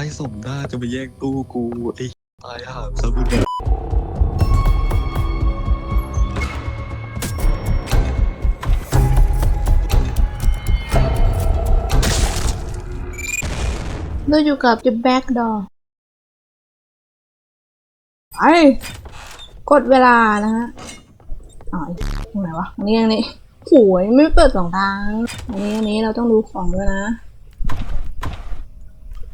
ายสมหน้าจะมาแย่งตู้กูไอ้ตายห่ามซะมึงอะเราอยู่กับ The Back Door ไอ้กดเวลานะฮะอ๋อตรงไหนวะอันนี้อันนี้โหยไม่เปิดสองทางอันนี้อันนี้เราต้องดูของด้วยนะ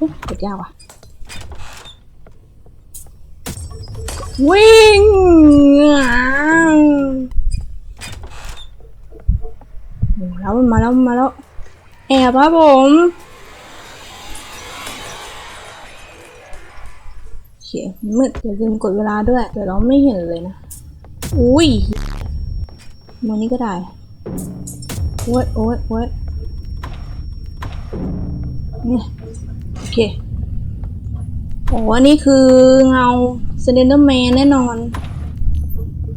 อุ๊ยกดยากว่ะ วิ่งอะมาแล้วมาแล้วมาแล้ว แอบครับผมโอเคมืดอย่าลืมกดเวลาด้วย เดี๋ยวเราไม่เห็นเลยนะ อุ้ยมือนี้ก็ได้ โอ้ยโอ้ยโอ้ยเนี่ย เค โอ้อันนี้คือเงาเซนเดอร์แมนแน่นอน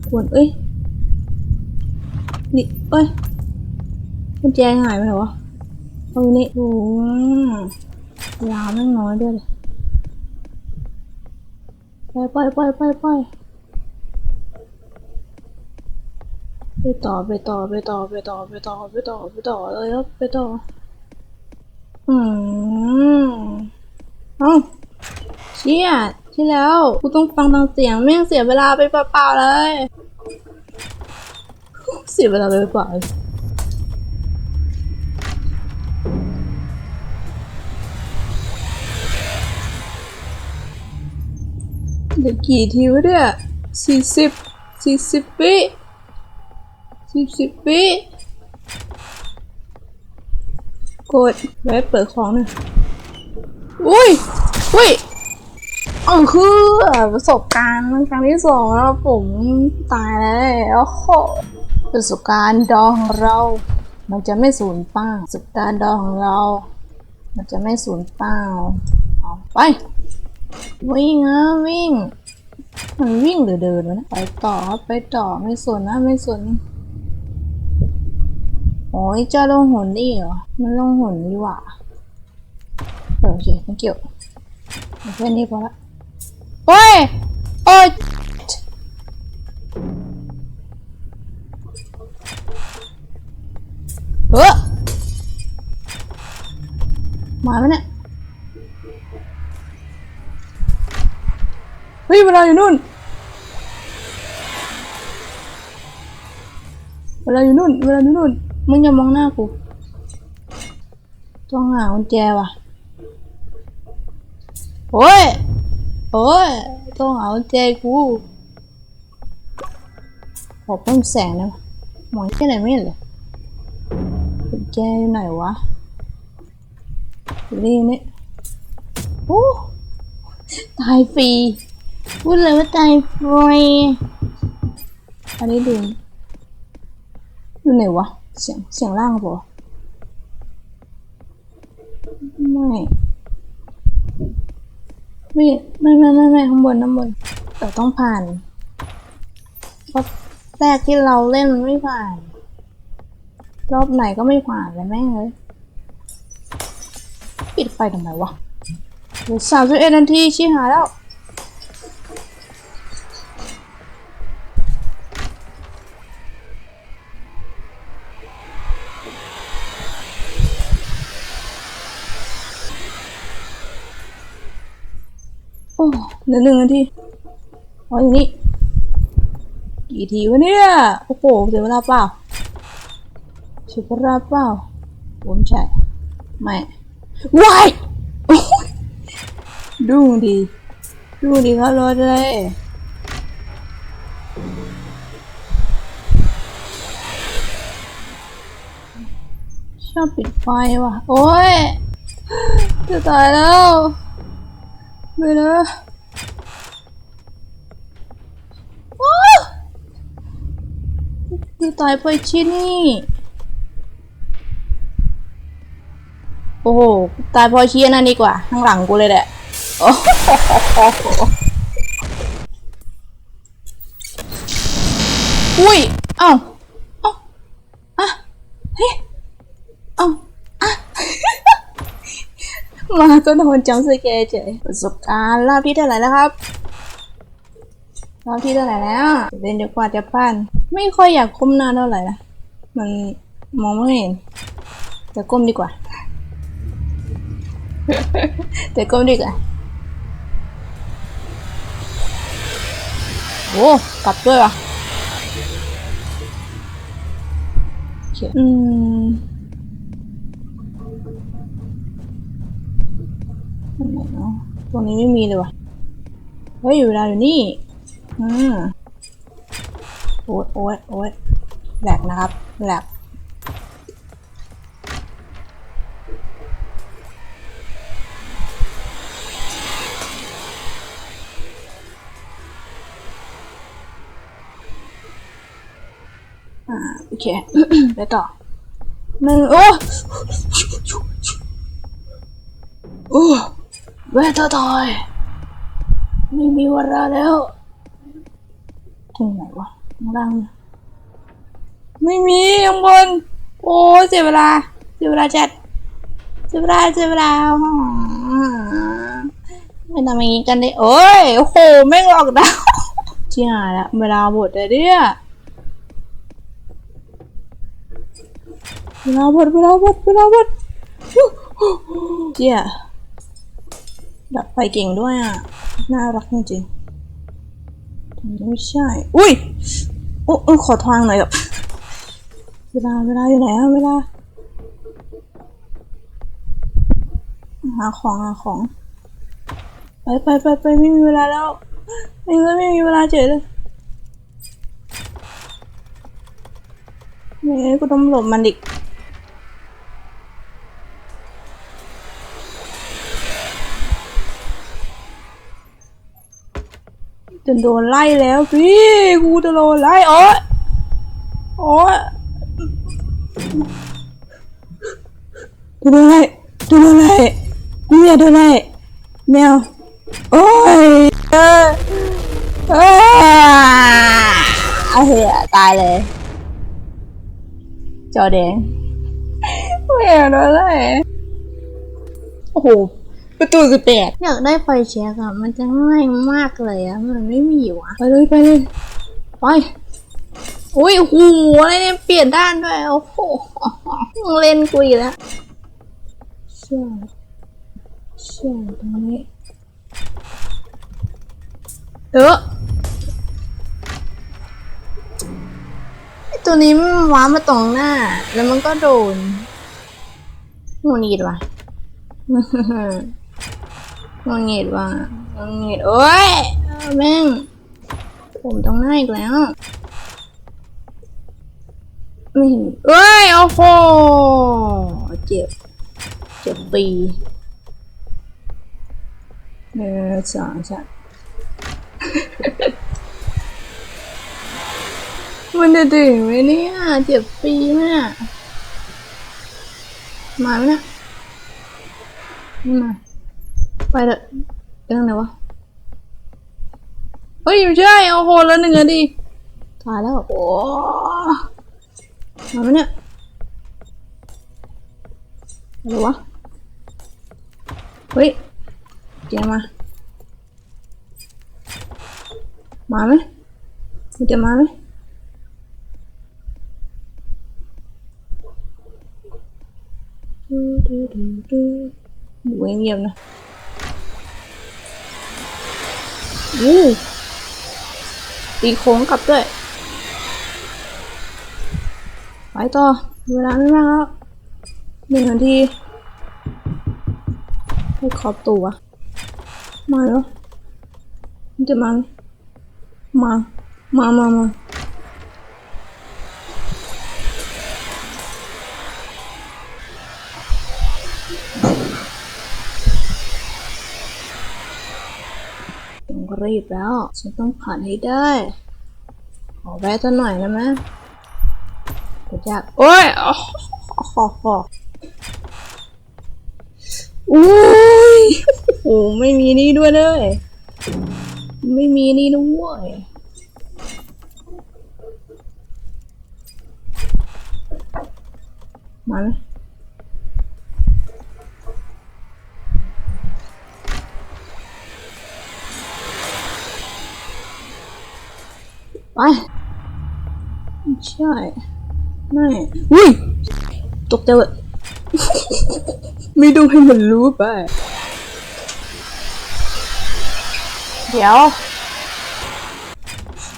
ควรเอ้ย นี่ เอ้ยกุญแจหายไปไหนวะตรงนี้โอ้เวลาแม่งน้อยด้วยเลยไปไปไปไปไปไปต่อไปต่อไปต่อไปต่อไปต่อไปต่อไปต่อเลยครับไปต่อ อืมเอ้าเชี่ยที่แล้วกูต้องฟังตามเสียงแม่งเสียเวลาไปเปล่าๆเลย เสียเวลาไปเปล่าเดี๋ยวกี่ทีวะเนี่ยสี่สิบสี่สิบปีสี่สิบปี กดไว้เปิดของหน่อยอุ้ยอุ้ยเอคือประสบการณ์ครั้งที่สองแล้วผมตายแล้วโอ้โหประสบการณ์ดองของเรา มันจะไม่สูญเปล่าประสบการณ์ดองของเรา มันจะไม่สูญเปล่าเอาไป วิ่งอะวิ่ง มันวิ่งหรือเดินวะนะไปต่อไปต่อไม่สนนะไม่สน โอ้ยเจ้าลงหนนี่เหรอ มันลงหนนี่หว่าเออโอเคไม่เกี่ยวเอาแค่นี้พอละโอ้ย โอ้ยเออมาไหมเนี่ยเฮ้ยเวลาอยู่นู่นเวลาอยู่นู่นเวลาอยู่นู่น มึงอย่ามองหน้ากูต้องหากุญแจว่ะโอ้ยโอ้ยต้องหากุญแจกูขอเพิ่มแสงนะมองแค่ไหนไม่เห็นเลยกุญแจอยู่ไหนวะนี่นี่โอ้ตายฟรีพูดเลยว่าตายฟรีอันนี้ดูอยู่ไหนวะ เสียงเสียงล่างปะไม่ ไม่ไม่ไม่ไม่ไม่ข้างบนข้างบนเราต้องผ่านรอบแรกที่เราเล่นมันไม่ผ่าน รอบไหนก็ไม่ผ่านเลยแม่งเลยปิดไฟทำไมวะเหลือสามสิบเอ็ดนาทีชี้หาแล้ว อ้เหลือหนึ่งนาทีอ๋ออย่างนี้ กี่ทีวะเนี่ย โอ้โหเสียเวลาเปล่าเสียเวลาเปล่าผมใช่ ไม่วายโอ้ยดูดีดูดีครับรถเลยชอบปิดไฟว่ะ โอ้ยจะตายแล้ว ไม่นะโอ้จะตายไปที่นี่ โอ้โห ตายเพอเชียนั่นดีกว่า ข้างหลังกูเลยแหละโอ้โหอุ้ย เอ้าเอ้าอะเฮ้ยเอ้าอะมาก็โดนจังสเกเฉยประสบการณ์รอบที่เท่าไหร่แล้วครับ รอบที่เท่าไหร่แล้วเล่นเดี๋ยวกว่าจะปั้นไม่ค่อยอยากก้มหน้าเท่าไหร่นะมันมองไม่เห็นแต่ก้มดีกว่า แต่ก้มดีกว่าโอ้กลับด้วยว่ะอืมอันไหนเนาะตรงนี้ไม่มีเลยว่ะเฮ้ยอยู่เวลาอยู่นี่ อืมโอ๊ยโอ๊ยโอ๊ยแหลกนะครับแหลกอ่าโอเคไปต่อหนึ่งโอ้โอ้เวทตายไม่มีเวลาแล้ว รงไหนวะข้างล่างเนี่ยไม่มีข้างบน โอ้เสียเวลา เสียเวลาจัดเสียเวลาเสียเวลาอ๋อไม่ทำอย่างนี้กันเลยโอ้ยโอ้โหแม่งหลอกดาวเชี่ยละเวลาหมดเลยเนี่ยเวลาหมดเวลาหมดเวลาหมดเชี่ยดับไฟเก่งด้วยอะ น่ารักจริงๆ ไม่ใช่ อุ้ยโอ้เออขอทางหน่อยแบบเวลาเวลาอยู่ไหนอะเวลาหาของหาของ ไปไปไปไปไม่มีเวลาแล้วไม่ไม่มีเวลาเจอเลยไม่งั้นกูต้องหลบมันอีก จะโดนไล่แล้วพี่กูจะโดนไล่โอ๊ยโอ๊ยจะโดนไล่จะโดนไล่กูอยากโดนไล่แมวโอ๊ยเออเออเอาเหี้ยตายเลย จอแดงไม่อยากโดนไล่โอ้โห ประตูสิบแปดอยากได้ไฟแช็กอะมันจะง่ายมากเลยอะมันไม่มีวะไปเลยไปเลยไปอุ้ยโอ้โหอะไรเนี่ยเปลี่ยนด้านด้วยโอ้โหมึงเล่นกูอีกแล้วเชื่อเชื่อตรงนี้เออไอ้ตัวนี้มันว้ามาตรงหน้า แล้วมันก็โดนหงุดหงิดว่ะ งงเงียดว่ะงงเงียดโอ้ยแม่ง ผมต้องหน้าอีกแล้ว ไม่เห็นเอ้ย โอ้โห เจ็บ เจ็บปีหนึ่งสองสามมันจะถึงไหมเนี่ย เจ็บปีมเนี่ยมาไหมนี่ยไม่มา ไปเถอะไปทางไหนวะ เฮ้ยไม่ใช่โอ้โหแล้วหนึ่งอะดิตายแล้วโอ้มาไหมเนี่ยอะไรวะ เฮ้ยแกมา มาไหมมันจะมาไหมดูดูดูดูอยู่เงียบๆนะ อู้ตีโค้งกลับด้วย ไปต่อ เวลาไม่มากแล้วหนึ่งนาทีให้ขอบตัว มาแล้วมันจะมา มา มามามา รีบแล้ว ฉันต้องผ่านให้ได้ ขอแวะสักหน่อยนะแม่กดยาก โอ้ยอ๋อขอขออุ้ยโอ้ไม่มีนี่ด้วยเลย ไม่มีนี่ด้วยมาไหม ไปไม่ใช่ไม่อุ้ยตกใจเลยไม่ดูให้มันรู้ไป เดี๋ยว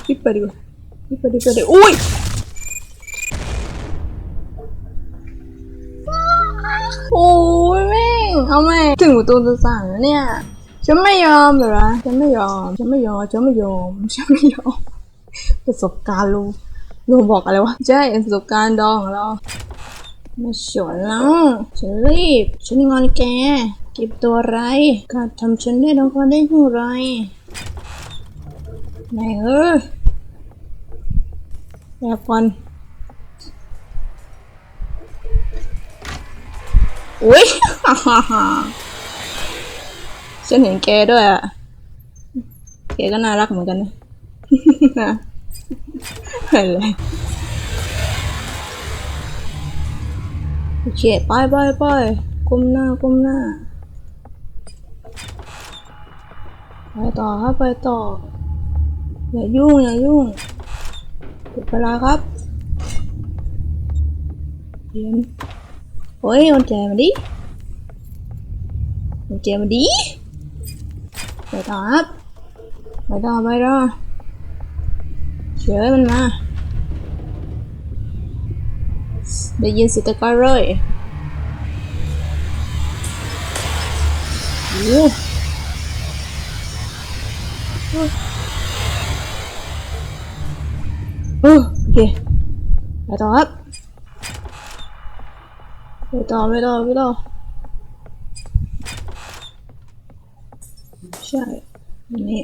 รีบไปดีกว่ารีบไปดีกว่าเดี๋ยวอุ้ยโอ้ยแม่งเอาไหมถึงประตูจะสั่งแล้วเนี่ยฉันไม่ยอมเลยนะฉันไม่ยอมฉันไม่ยอมฉันไม่ยอมฉันไม่ยอม ประสบการณ์ลุงลุงบอกอะไรวะใช่ประสบการณ์ดองเราไม่สนแล้วฉันรีบ ฉันงอนแกเก็บตัวไรการทำฉันได้ดังความได้ย่างไรไหนเออแบบก่อนอุ้ยฉันเห็นแกด้วยอะแกก็น่ารักเหมือนกันนะ อะไรโอเคไปไปไปก้มหน้าก้มหน้าไปต่อครับไปต่ออย่ายุ่งอย่ายุ่งหมดเวลาครับเรียนโอ้ยเอาแจมาดิเอาแจมาดิไปต่อครับไปต่อไปต่อ เชื่อมันมาได้ยินเสิตะกร้อยเลยโอ้โหโอเคไปต่อครับไปต่อไปต่อไปต่อใช่อันนี้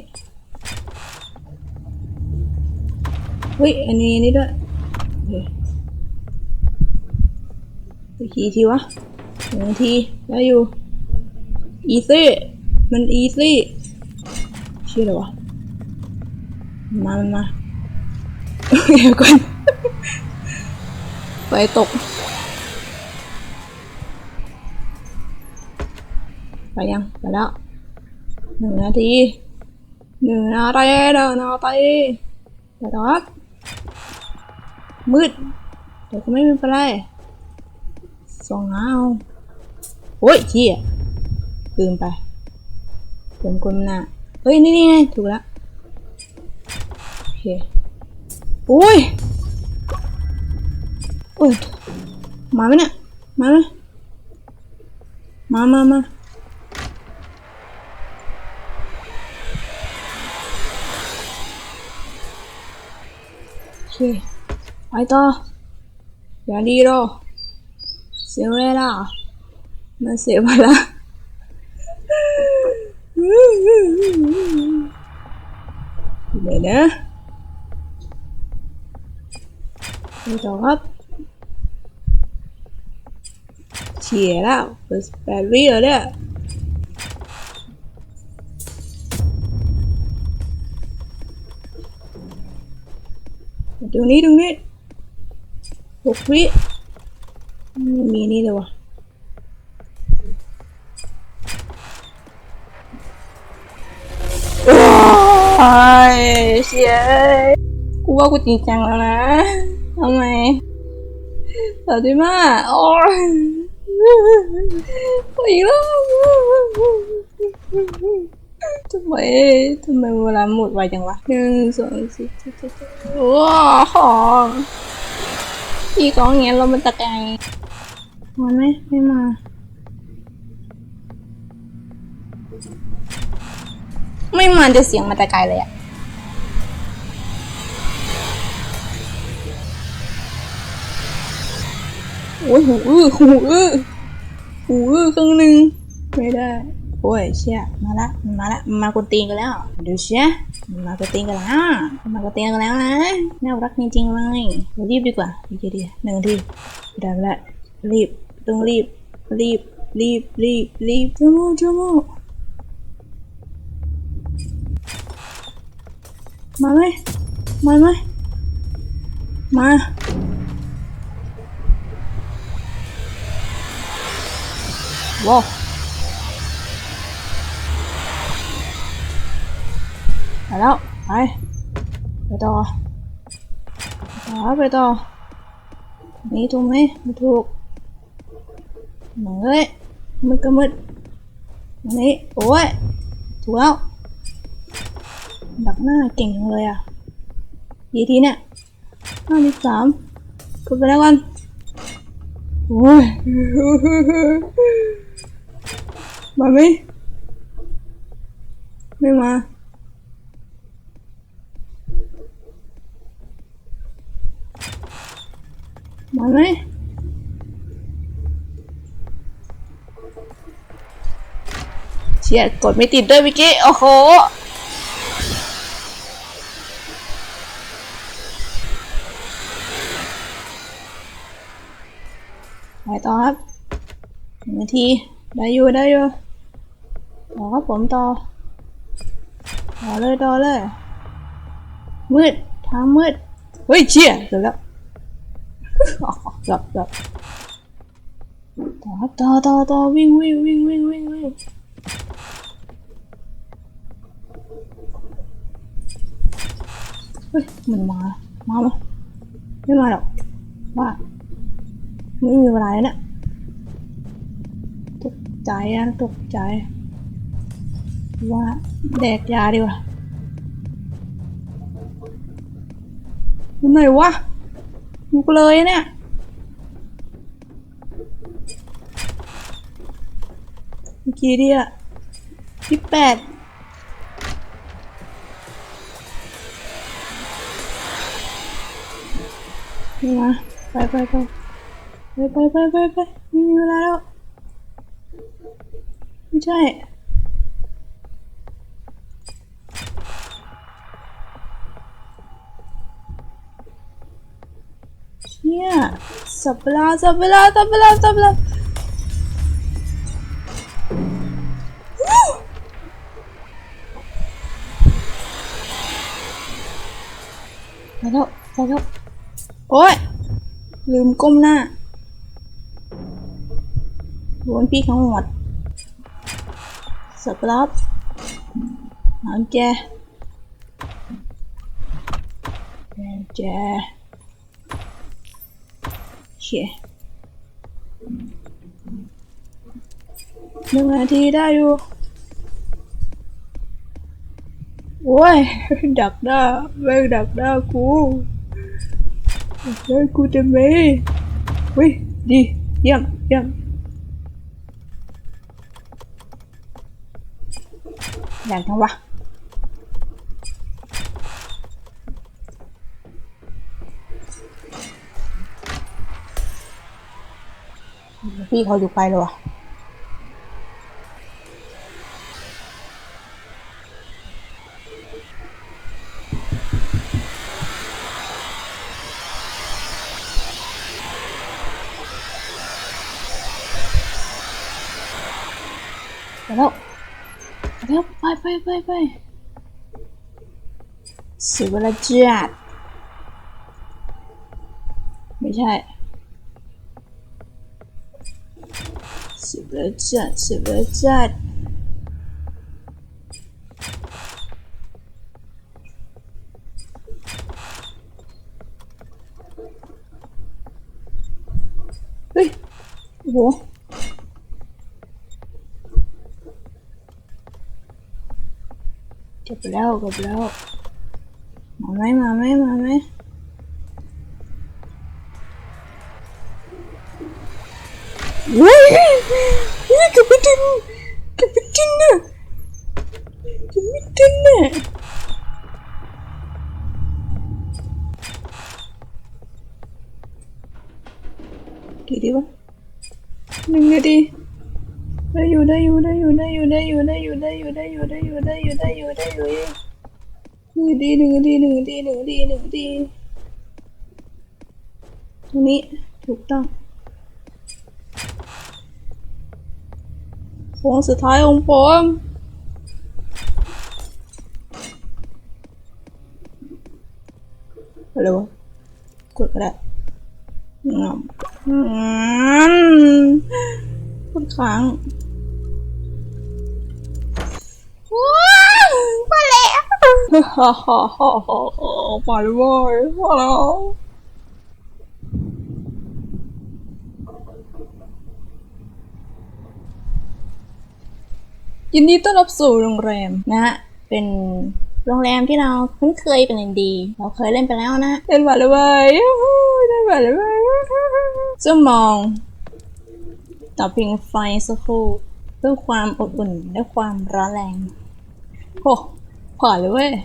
เฮ้ย อันนี้นนี้ด้วยโอเคอีกกี่ทีวะหนึ่งนาทีได้อยู่ อีซี่ มันอีซี่ชื่ออะไรวะ มามันมาเดี๋ยวก่อนไฟตก ไปยัง ไปแล้วหนึ่งนาทีหนึ่งนาทีเดินนาทีไปต่อ มืด แต่ก็ไม่เป็นไรส่องหาเอาโอ้ยเชี่ยลืมไปลืมกลมหน้าเฮ้ย นี่นี่ไงถูกแล้วโอเคโอ้ยโอ้ย มาไหมเนี่ย มาไหมมามามาโอเค ไปต่อ อย่าดีรอเสียเวลามันเสียเวลาเดี๋ยวนะไปต่อครับเฉียแล้วเปิดแปดวิแล้วเนี่ยตรงนี้ตรงนี้ หกวิไม่มีนี่เลยวะโอ้ยเชียกูว่ากูจริงจังแล้วนะทำไมสวัสดีมากโอ้ยอีกแล้วทำไมทำไมเวลาหมดไวจังวะหนึ่งสองสี่เจ็ดแปดเก้าโอ้โห พี่ก้องเงี้ยเรามันตะไกรงมันไหมไม่มา ไม่มาจะเสียงมาต่ไกลเลยอะโอ้ยหูอื้อหูอื้อหูอื้อครึ่งหนึ่งไม่ได้ โอ้ยเชี่ยมาละมันมาละมากวนตีนกันแล้ว เดี๋ยวเชี่ย มันมากวนตีนกันแล้วมันมากวนตีนกันแล้วนะ น่ารักจริงๆเลยรีบดีกว่าอีกทีเดียวหนึ่งทีได้ไปละรีบ ต้องรีบ รีบ รีบ รีบ รีบชั่วโมงชั่วโมงมาไหมมาไหมมาว้าว แล้วไปไปต่อขวาไปต่อนี่ถูกไหมไม่ถูกหน่อยมันก็มืดนนี้โอ้ยถูกแล้วดักหน้าเก่งจังเลยอะกี่ทีเนี่ยห้าสิบสามกดไปแล้วกันโอ้ยมาไหมไม่มา มาไหมเชียกดไม่ติดด้วยเมื่อกี้ โอ้โหไปต่อครับหนึ่งนาที ได้อยู่ ได้อยู่ ต่อครับผมต่อ ต่อเลย ต่อเลย มืด ทางมืด เฮ้ยเชี่ยเดี๋ยวแล้ว เกือบเกือบต่อต่อต่อต่อวิ่งวิ่งวิ่งวิ่งวิ่งวิ่งเฮ้ยมันมา มาไหมไม่มาหรอกว่าไม่มีเวลาแล้วเนี่ยตกใจนะตกใจ ว่าแดกยาดีกว่าอยู่ไหนวะ อยู่กันเลยเนี่ยเมื่อกี้ดิอะที่แปดนี่มาไปไปไปไปไปไปไปไปไม่มีเวลาแล้ว ไม่ใช่ เชี่ยสับเวลาสับเวลาสับเวลาสับเวลาไปแล้วไปแล้วโอ๊ยลืมก้มหน้าโดนพี่เขาหมดสับรับหางแจแจแจเชี่ย หนึ่งนาทีได้อยู่โอ้ย ดักหน้าแม่งดักหน้ากูดักหน้กูจะไม่เฮ้ย ดี เยี่ยมเยี่ยมอยากจังวะ พี่เขาอยู่ไกลเลยวะแล้วแล้วไปไปไปไปเสิเวลาจัดไม่ใช่ เสิเวลาจัดเสิเวลาจัดเฮ้ยโอ้โหจบแล้วจบแล้ว มาไหมมาไหมมาไหมอุ้ย ได้อยู่ได้อยู่ได้อยู่ได้อยู่ได้อยู่ได้อยู่หนึ่งดีหนึ่งดีหนึ่งดีหนึ่งดีหนึ่งดีตรงนี้ถูกต้องโค้งสุดท้ายของผมอะไรวะกดก็ได้งามอืมกดค้าง ฮ่าฮ่าฮ่าฮ่ามาเลยว้ยมาแล้วยินดีต้อนรับสู่โรงแรมนะฮะ เป็นโรงแรมที่เราคุ้นเคยเป็นอย่างดี เราเคยเล่นไปแล้วนะเล่นมาเลยเว้ยเล่นมาเลยเว้ยจะมองต่อพิงไฟสักครู่เพื่อความอบอุ่นและความร้อนแรงโอ้ผ่อนเลยเว้ย